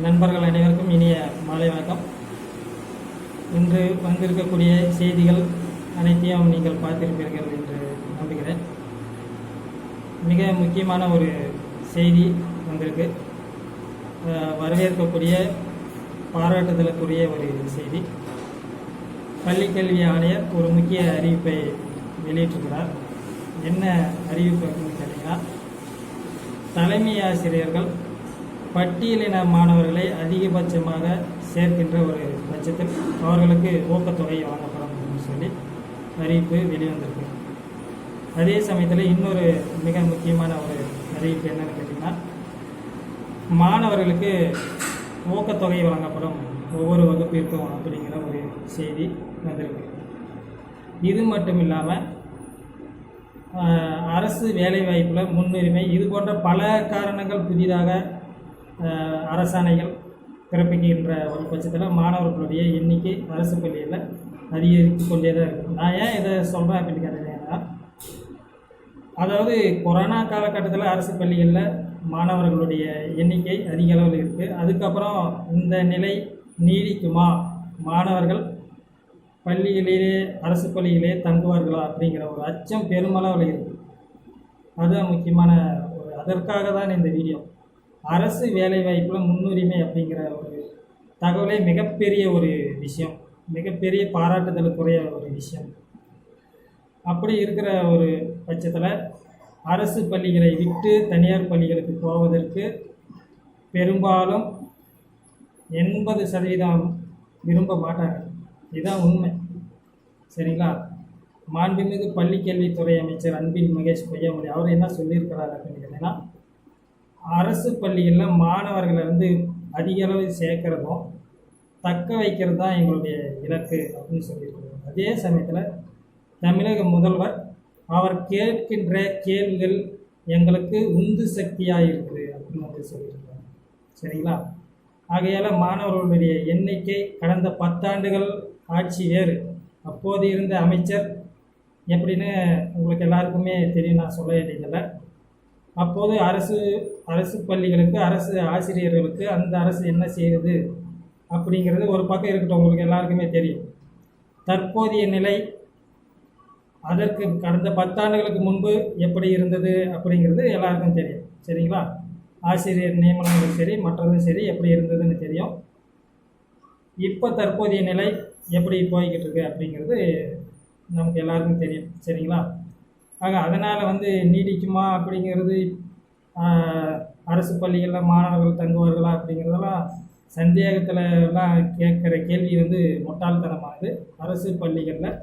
நண்பர்கள் அனைவருக்கும் இனிய மாலை வணக்கம். இன்று வந்திருக்கக்கூடிய செய்திகள் அனைத்தையும் நீங்கள் பார்த்திருப்பீர்கள் என்று நம்புகிறேன். மிக முக்கியமான ஒரு செய்தி வந்திருக்கு. வரவேற்கக்கூடிய பாராட்டுதலுக்குரிய ஒரு செய்தி. பள்ளிக்கல்வி ஆணையர் ஒரு முக்கிய அறிவிப்பை வெளியிட்டிருக்கிறார். என்ன அறிவிப்பு அப்படின்னு கேட்டிங்கன்னா தலைமை ஆசிரியர்கள் பட்டியலின மாணவர்களை அதிகபட்சமாக சேர்க்கின்ற ஒரு பட்சத்தில் அவர்களுக்கு ஊக்கத்தொகை வழங்கப்படும் அப்படின்னு சொல்லி அறிவிப்பு வெளிவந்திருக்கு. அதே சமயத்தில் இன்னொரு மிக முக்கியமான ஒரு அறிவிப்பு என்னன்னு கேட்டிங்கன்னா மாணவர்களுக்கு ஊக்கத்தொகை வழங்கப்படும் ஒவ்வொரு வகுப்பிற்கும் அப்படிங்கிற ஒரு செய்தி வந்திருக்கு. இது மட்டும் இல்லாமல் அரசு வேலைவாய்ப்பில் முன்னுரிமை இது போன்ற பல காரணங்கள் புதிதாக அரசாணைகள் பிறப்பிக்கின்ற ஒரு பட்சத்தில் மாணவர்களுடைய எண்ணிக்கை அரசு பள்ளியில் அதிகரித்து கொண்டே தான் இருக்கும் நான் ஏன் இதை சொல்கிறேன் அப்படின்னு கேட்டீங்கன்னா அதாவது கொரோனா காலகட்டத்தில் அரசு பள்ளிகளில் மாணவர்களுடைய எண்ணிக்கை அதிக அளவில் இருக்குது அதுக்கப்புறம் இந்த நிலை நீடிக்குமா? மாணவர்கள் பள்ளிகளிலே அரசு பள்ளியிலே தங்குவார்களா அப்படிங்கிற ஒரு அச்சம் பெருமளவில் இருக்குது அதுதான் முக்கியமான ஒரு அதற்காக தான் இந்த வீடியோ. அரசு வேலைவாய்ப்பில் முன்னுரிமை அப்படிங்கிற ஒரு தகவலே மிகப்பெரிய ஒரு விஷயம். மிகப்பெரிய பாராட்டுதலுக்குரிய ஒரு விஷயம். அப்படி இருக்கிற ஒரு பட்சத்தில் அரசு பள்ளிகளை விட்டு தனியார் பள்ளிகளுக்கு போவதற்கு பெரும்பாலும் எண்பது சதவீதம் விரும்ப மாட்டாங்க இதுதான் உண்மை. சரிங்களா? மாண்புமிகு பள்ளிக்கல்வித்துறை அமைச்சர் அன்பின் மகேஷ் பொய்யாமொழி அவர் என்ன சொல்லியிருக்கிறார் அப்படின்னு கேட்டிங்கன்னா அரசு பள்ளிகளில் மாணவர்களை வந்து அதிக அளவு சேர்க்கிறதும் தக்க வைக்கிறது தான் எங்களுடைய இலக்கு அப்படின்னு சொல்லியிருக்கிறோம் அதே சமயத்தில் தமிழக முதல்வர் அவர் கேட்கின்ற கேள்விகள் எங்களுக்கு உந்து சக்தியாக இருக்குது அப்படின்னு வந்து சொல்லியிருக்கிறார் சரிங்களா? ஆகையால் மாணவர்களுடைய எண்ணிக்கை கடந்த பத்தாண்டுகள் ஆட்சி வேறு. அப்போது இருந்த அமைச்சர் எப்படின்னு உங்களுக்கு எல்லாருக்குமே தெரியும் நான் சொல்ல வேண்டியதில்லை அப்போது அரசு அரசு பள்ளிகளுக்கு அரசு ஆசிரியர்களுக்கு அந்த அரசு என்ன செய்யுது அப்படிங்கிறது ஒரு பக்கம் இருக்கட்டும் உங்களுக்கு எல்லாருக்குமே தெரியும். தற்போதைய நிலை அதற்கு கடந்த பத்தாண்டுகளுக்கு முன்பு எப்படி இருந்தது அப்படிங்கிறது எல்லாருக்கும் தெரியும். சரிங்களா? ஆசிரியர் நியமனங்களும் சரி மற்றதும் சரி எப்படி இருந்ததுன்னு தெரியும். இப்போ தற்போதைய நிலை எப்படி போய்கிட்டு இருக்கு அப்படிங்கிறது நமக்கு எல்லாருக்கும் தெரியும். சரிங்களா? ஆக அதனால் வந்து நீடிக்குமா அப்படிங்கிறது அரசு பள்ளிகளில் மாணவர்கள் தங்குவார்களா அப்படிங்கிறதெல்லாம் சந்தேகத்தில் எல்லாம் கேட்குற கேள்வி வந்து முட்டாள்தனமானது. அரசு பள்ளிகளில்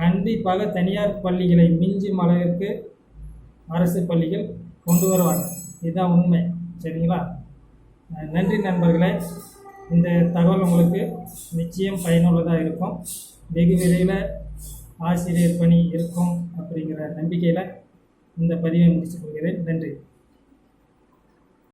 கண்டிப்பாக தனியார் பள்ளிகளை மிஞ்சும் அளவிற்கு அரசு பள்ளிகள் கொண்டு வருவாங்க. இதுதான் உண்மை. சரிங்களா? நன்றி நண்பர்களே. இந்த தகவல் உங்களுக்கு நிச்சயம் பயனுள்ளதாக இருக்கும். வெகு விரைவில் ஆசிரியர் பணி இருக்கும் அப்படிங்கிற நம்பிக்கையில் இந்த பதிவை முடித்துக் கொள்கிறேன். நன்றி.